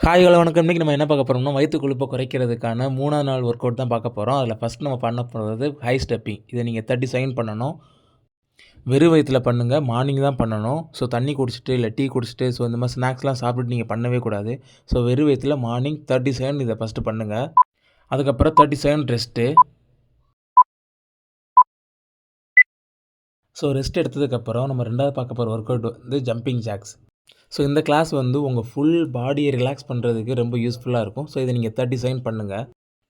Hi hello வணக்கம். இன்றைக்கி நம்ம என்ன பார்க்க போகிறோம்னா வயிற்று கொழுப்பை குறைக்கிறதுக்கான மூணாவது நாள் ஒர்க் அவுட் தான் பார்க்க போகிறோம் அதில் ஃபஸ்ட் நம்ம பண்ண போகிறது ஹை ஸ்டெப்பிங் இதை நீங்கள் தேர்ட்டி செகண்ட் பண்ணணும். வெறும் வயிற்றில் பண்ணுங்கள் மார்னிங் தான் பண்ணணும். ஸோ தண்ணி குடிச்சிட்டு இல்லை டீ குடிச்சிட்டு ஸோ இந்த மாதிரி ஸ்நாக்ஸ்லாம் சாப்பிட்டு நீங்கள் பண்ணவே கூடாது. ஸோ வெறும் வயிற்றில் மார்னிங் தேர்ட்டி செகண்ட் இதை ஃபஸ்ட்டு பண்ணுங்கள் அதுக்கப்புறம் thirty second rest so rest எடுத்ததுக்கப்புறம் நம்ம ரெண்டாவது பார்க்க போகிற ஒர்க் அவுட் வந்து ஜம்பிங் ஜாக்ஸ் ஸோ இந்த கிளாஸ் வந்து உங்கள் ஃபுல் பாடியை ரிலாக்ஸ் பண்ணுறதுக்கு ரொம்ப யூஸ்ஃபுல்லாக இருக்கும். ஸோ இதை நீங்கள் தேர்ட்டி செகண்ட் பண்ணுங்கள்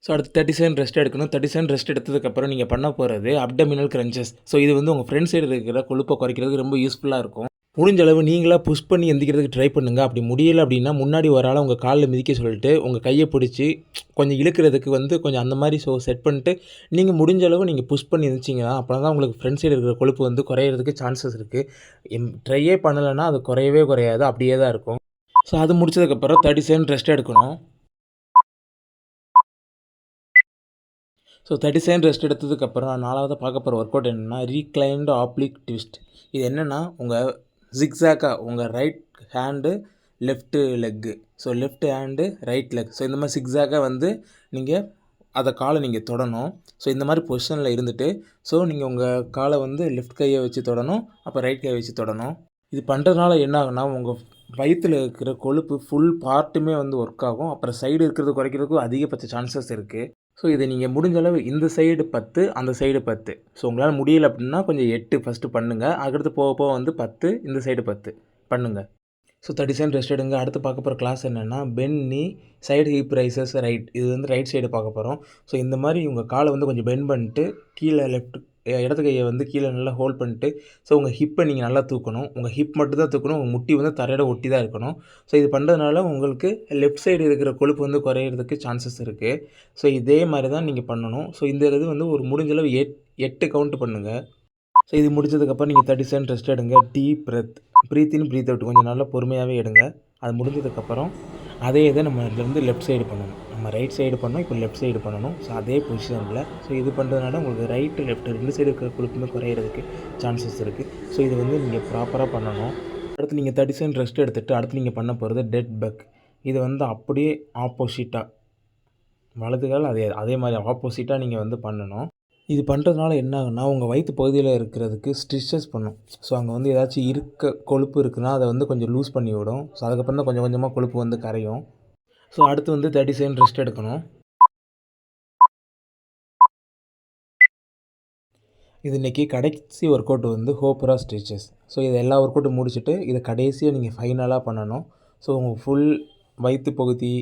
ஸோ அடுத்து தேர்ட்டி செகண்ட் ரெஸ்ட் எடுக்கணும். தேர்ட்டி செகண்ட் ரெஸ்ட் எடுத்ததுக்கப்புறம் நீங்கள் பண்ண போகிறது அப்டமினல் கிரன்ச்சஸ் ஸோ இது வந்து உங்கள் ஃப்ரெண்ட் சைடு இருக்கிற கொழுப்பை குறைக்கிறதுக்கு ரொம்ப யூஸ்ஃபுல்லாக இருக்கும். முடிஞ்ச அளவு நீங்களாக புஷ் பண்ணி எந்திக்கிறதுக்கு ட்ரை பண்ணுங்கள் அப்படி முடியலை அப்படின்னா முன்னாடி ஒரு ஆளை உங்கள் காலில் மிதிக்க சொல்லிட்டு உங்கள் கையை பிடிச்சி கொஞ்சம் இழுக்கிறதுக்கு வந்து கொஞ்சம் அந்த மாதிரி ஸோ செட் பண்ணிட்டு நீங்கள் முடிஞ்ச அளவு நீங்கள் புஷ் பண்ணி இருந்துச்சிங்கன்னா அப்போ தான் உங்களுக்கு ஃப்ரண்ட் சைடு இருக்கிற கொழுப்பு வந்து குறையிறதுக்கு சான்சஸ் இருக்குது எம் ட்ரையே பண்ணலைன்னா அது குறையவே குறையாது. அப்படியே தான் இருக்கும். ஸோ அது முடிச்சதுக்கப்புறம் தேர்ட்டி செகண்ட் ரெஸ்ட் எடுக்கணும். ஸோ தேர்ட்டி செகண்ட் ரெஸ்ட் எடுத்ததுக்கப்புறம் நான் நாலாவது பார்க்க போகிற ஒர்க் அவுட் என்னென்னா ரீக்ளைன்டு ஆப்ளிக் ட்விஸ்ட் இது என்னென்னா உங்கள் ஜிக்ஸாக்காக உங்கள் right hand left leg so left hand right leg so இந்த மாதிரி சிக்ஸாக்காக வந்து நீங்கள் அதை காலை நீங்கள் தொடணும். ஸோ இந்த மாதிரி பொசிஷனில் இருந்துட்டு ஸோ நீங்கள் உங்கள் காலை வந்து லெஃப்ட் கையை வச்சு தொடணும் அப்போ ரைட் கையை வச்சு தொடணும். இது பண்ணுறதுனால என்ன ஆகுனா உங்கள் வயிற்றில் இருக்கிற கொழுப்பு ஃபுல் பார்ட்டுமே வந்து ஒர்க் ஆகும். அப்புறம் சைடு இருக்கிறது குறைக்கிறதுக்கும் அதிகபட்ச சான்சஸ் இருக்குது ஸோ இதை நீங்கள் முடிஞ்ச அளவு இந்த சைடு பத்து அந்த சைடு பத்து. ஸோ உங்களால் முடியல அப்படின்னா கொஞ்சம் எட்டு ஃபஸ்ட்டு பண்ணுங்கள் அடுத்து போக போக வந்து பத்து இந்த சைடு பத்து பண்ணுங்கள் ஸோ தேர்ட்டி செகண்ட் ரெஸ்ட் எடுங்க. அடுத்து பார்க்க போகிற கிளாஸ் என்னென்னா bent knee side hip raises right இது வந்து ரைட் சைடு பார்க்க போகிறோம் ஸோ இந்த மாதிரி உங்கள் காலை வந்து கொஞ்சம் பென் பண்ணிட்டு கீழே லெஃப்ட் இடது கையை வந்து கீழே நல்லா ஹோல்ட் பண்ணிட்டு ஸோ உங்கள் ஹிப்பை நீங்கள் நல்லா தூக்கணும். உங்கள் ஹிப் மட்டும் தான் தூக்கணும் உங்கள் முட்டி வந்து தரையோட ஒட்டி தான் இருக்கணும். ஸோ இது பண்ணுறதுனால உங்களுக்கு லெஃப்ட் சைடு இருக்கிற கொழுப்பு வந்து குறையிறதுக்கு சான்சஸ் இருக்குது ஸோ இதே மாதிரி தான் நீங்கள் பண்ணணும். ஸோ இந்த இது வந்து ஒரு முடிஞ்சளவு எட் எட்டு கவுண்ட் பண்ணுங்கள் ஸோ இது முடிச்சதுக்கப்புறம் நீங்கள் தேர்ட்டி செகண்ட் ரெஸ்ட் எடுங்க. Deep breath breathe in breathe out கொஞ்சம் நல்லா பொறுமையாகவே எடுங்க. அது முடிஞ்சதுக்கப்புறம் அதே இதை நம்ம இதுலேருந்து லெஃப்ட் சைடு பண்ணணும். நம்ம ரைட் சைடு பண்ணோம் இப்போ லெஃப்ட் சைடு பண்ணணும். ஸோ அதே பொசிஷனில் ஸோ இது பண்ணுறதுனால உங்களுக்கு ரைட்டு லெஃப்ட் ரெண்டு சைடு இருக்கிற கொழுப்புமே குறையிறதுக்கு சான்சஸ் இருக்குது ஸோ இது வந்து நீங்கள் ப்ராப்பராக பண்ணணும். அடுத்து நீங்கள் தேர்ட்டி செகண்ட் ரெஸ்ட் எடுத்துகிட்டு அடுத்து நீங்கள் பண்ண போகிறது டெட் பக் இது வந்து அப்படியே ஆப்போசிட்டாக வலது கால் அதே அதே மாதிரி ஆப்போசிட்டாக நீங்கள் வந்து பண்ணணும். இது பண்ணுறதுனால என்ன ஆகுனா உங்கள் வயிற்று பகுதியில் இருக்கிறதுக்கு ஸ்டிச்சஸ் பண்ணும். ஸோ அங்கே வந்து ஏதாச்சும் இருக்க கொழுப்பு இருக்குன்னா அதை வந்து கொஞ்சம் லூஸ் பண்ணி விடும். ஸோ அதுக்கப்புறம் தான் கொஞ்சம் கொஞ்சமாக கொழுப்பு வந்து கரையும். ஸோ அடுத்து வந்து தேர்ட்டி செகண்ட் ரெஸ்ட் எடுக்கணும். இது இன்றைக்கி கடைசி ஒர்க் அவுட் வந்து ஹோப்ரா ஸ்டிச்சஸ் ஸோ இது எல்லா ஒர்க் அவுட்டும் முடிச்சுட்டு இதை கடைசியாக நீங்கள் ஃபைனலாக பண்ணணும். ஸோ உங்கள் ஃபுல் வயிற்று பகுதி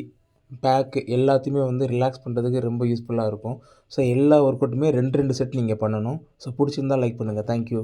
பேக்கு எல்லாத்தையுமே வந்து ரிலாக்ஸ் பண்ணுறதுக்கு ரொம்ப யூஸ்ஃபுல்லாக இருக்கும். ஸோ எல்லா ஒர்க் அவுட்டுமே ரெண்டு ரெண்டு செட் நீங்கள் பண்ணணும். ஸோ பிடிச்சிருந்தா லைக் பண்ணுங்கள் தேங்க்யூ